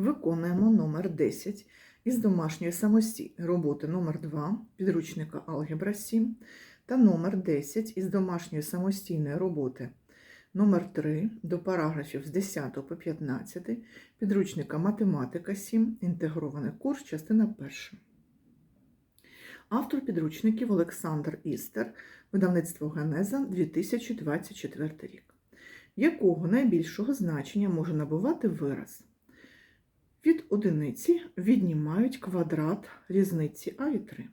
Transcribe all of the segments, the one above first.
Виконуємо номер 10 із домашньої самостійної роботи номер 2 підручника Алгебра 7 та номер 10 із домашньої самостійної роботи номер 3 до параграфів з 10 по 15 підручника Математика 7, інтегрований курс, частина 1. Автор підручників Олександр Істер, видавництво Генеза 2024 рік. Якого найбільшого значення може набувати вираз? Від одиниці віднімають квадрат різниці А і 3.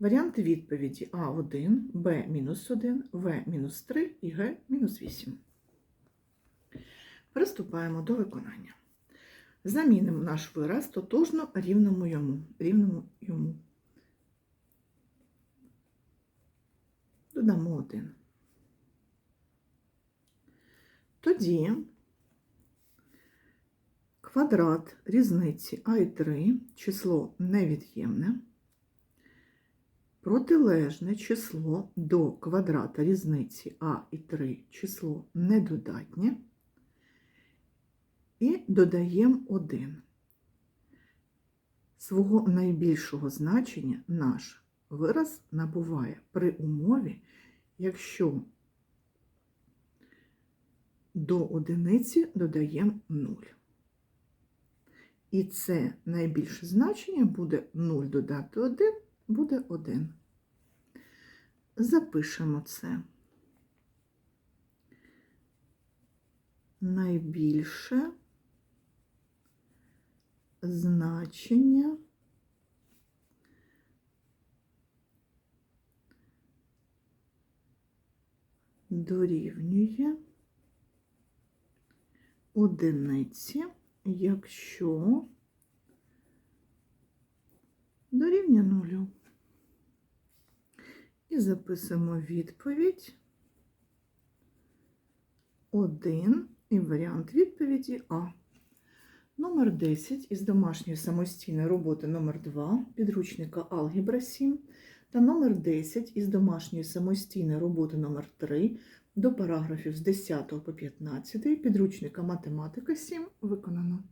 Варіанти відповіді А1, Б-1, В-3 і Г-8. Приступаємо до виконання. Замінимо наш вираз тотожно рівному йому. Рівному йому. Додамо 1. Тоді квадрат різниці А і 3, число невід'ємне, протилежне число до квадрата різниці А і 3, число недодатнє, і додаємо 1. Свого найбільшого значення наш вираз набуває при умові, якщо до одиниці додаємо 0. І це найбільше значення буде 0 додати 1, буде 1. Запишемо це. Найбільше значення дорівнює одиниці, якщо дорівнює нулю. І записуємо відповідь 1 і варіант відповіді А. Номер 10 із домашньої самостійної роботи номер 2 підручника Алгебра 7 та номер 10 із домашньої самостійної роботи номер 3 до параграфів з 10 по 15 підручника Математика 7 виконано.